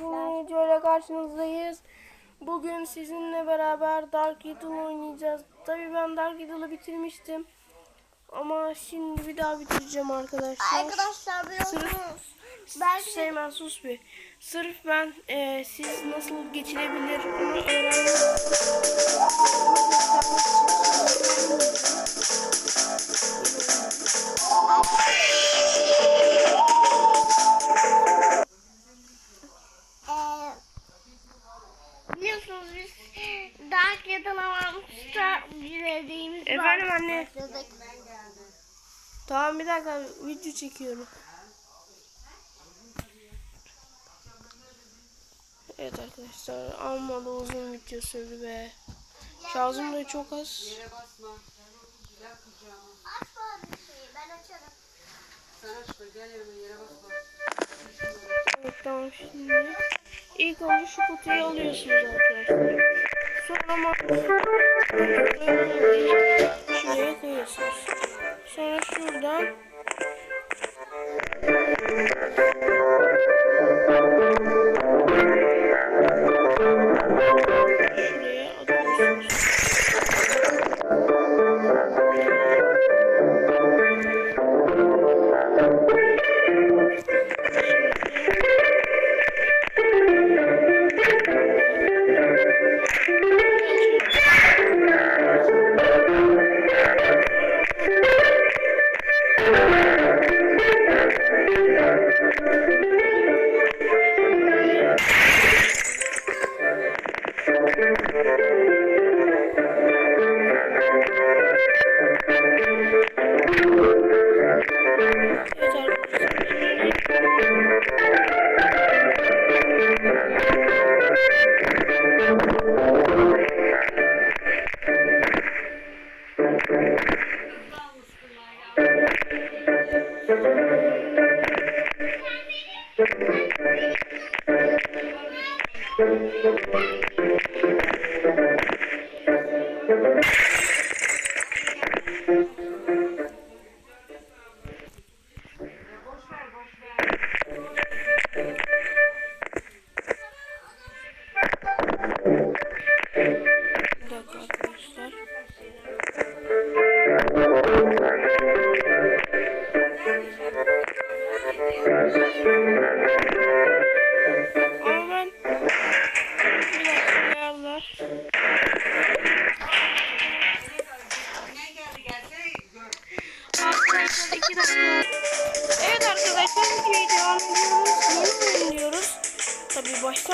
Videoyla karşınızdayız. Bugün sizinle beraber Dark Idol oynayacağız. Tabii ben Dark Idol'u bitirmiştim. Ama şimdi bir daha bitireceğim arkadaşlar. Arkadaşlar biliyorsunuz ben Seymen sus bir. Sırf ben e, siz nasıl geçilebilir onu öğrenmek Tamam bir dakika video çekiyorum. Evet arkadaşlar amma da uzun video sürdü be. Şarjım da çok az. Yere basma. Gel kucağıma. Aç bari şeyi ben açarım. Sen aç da gel yanıma yere basma. Evet tamam şimdi. İlk önce şu kutuyu alıyorsunuz arkadaşlar. Sonra şuraya koyuyorsunuz. Sonra şuradan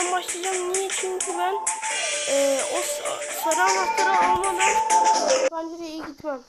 Baştan başlayacağım. Niye? Çünkü ben e, o sa- sarı anahtarı almadan bence iyi gitmem.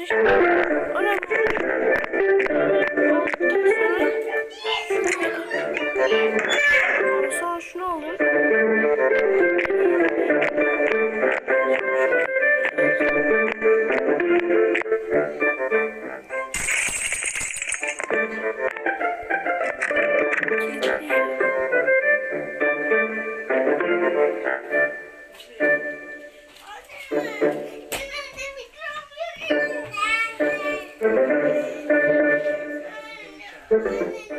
Anahtarı Ana. Sonra şunu alın. Evet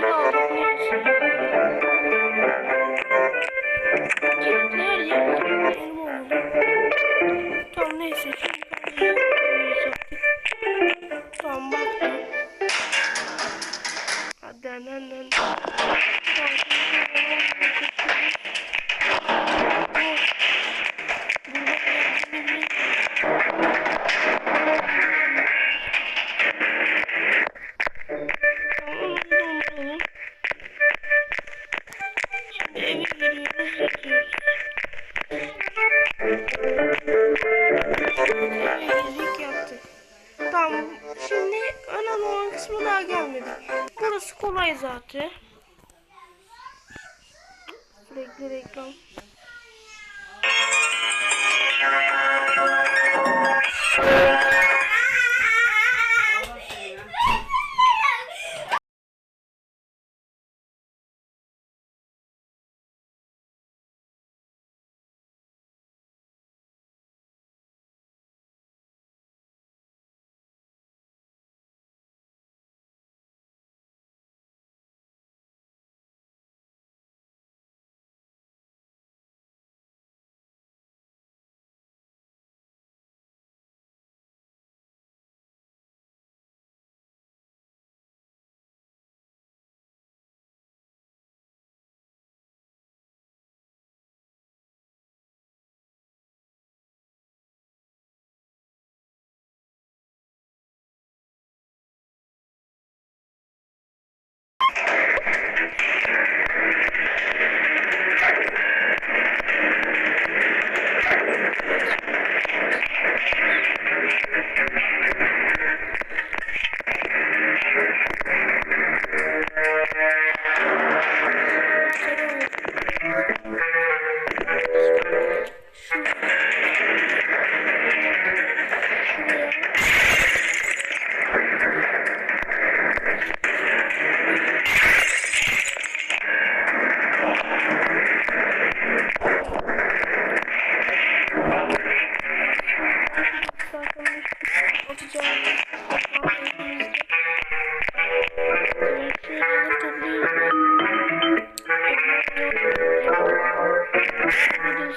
final. Michael.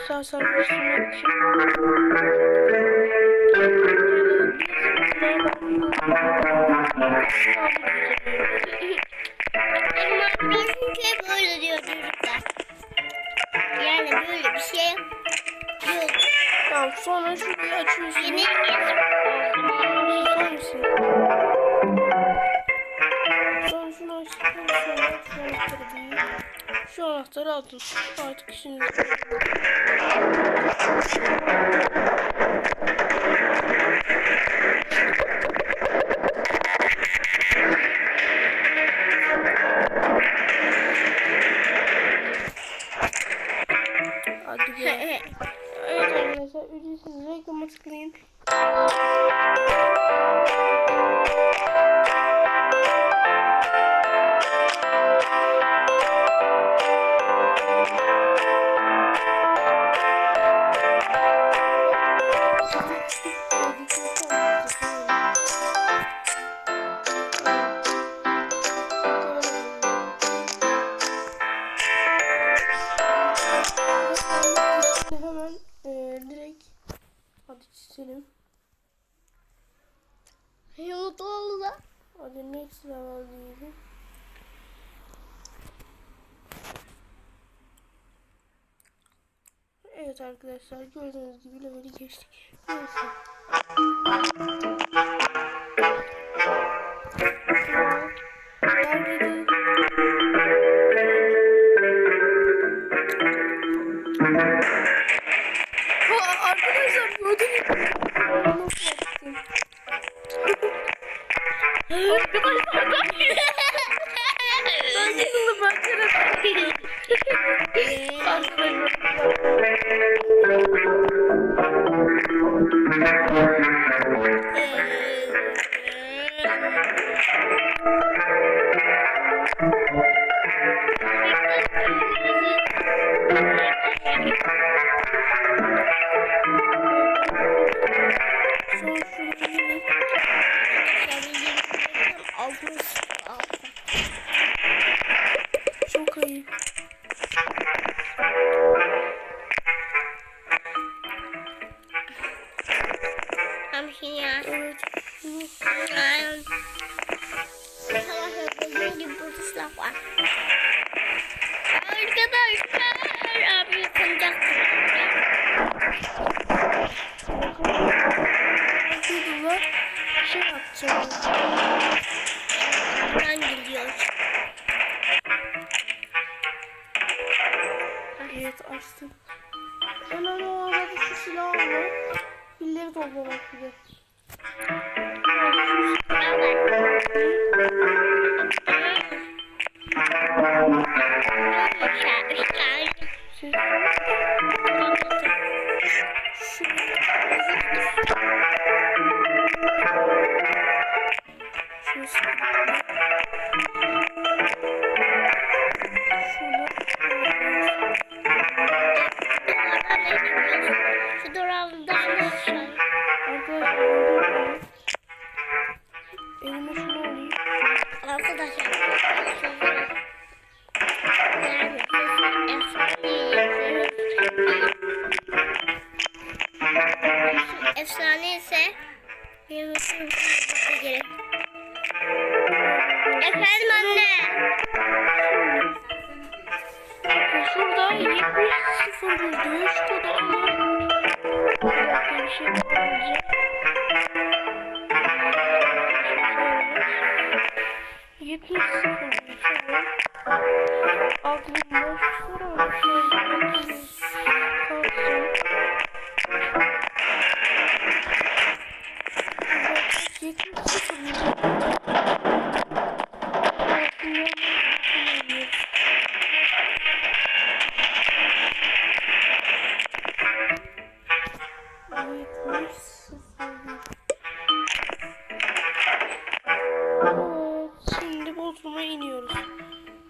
Sağ sarmıştırmak için. Benim arkadaşım hep öyle diyor çocuklar. Yani böyle bir şey yok. Tamam sonra şurayı açıyorsun. Yeni Susar mısın? Sonra şunu sonra şu anahtarı değil. Şu anahtarı atın. Artık işiniz. Evet arkadaşlar gördüğünüz gibi leveli geçtik. Neyse. Arkadaşlar gördüğünüz gibi? Arkadaşlar olabilir.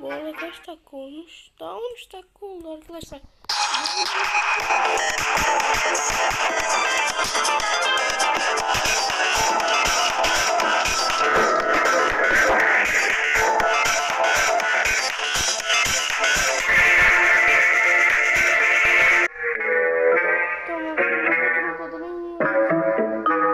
Bu arada kaç dakika olmuş? Daha 13 dakika oldu arkadaşlar.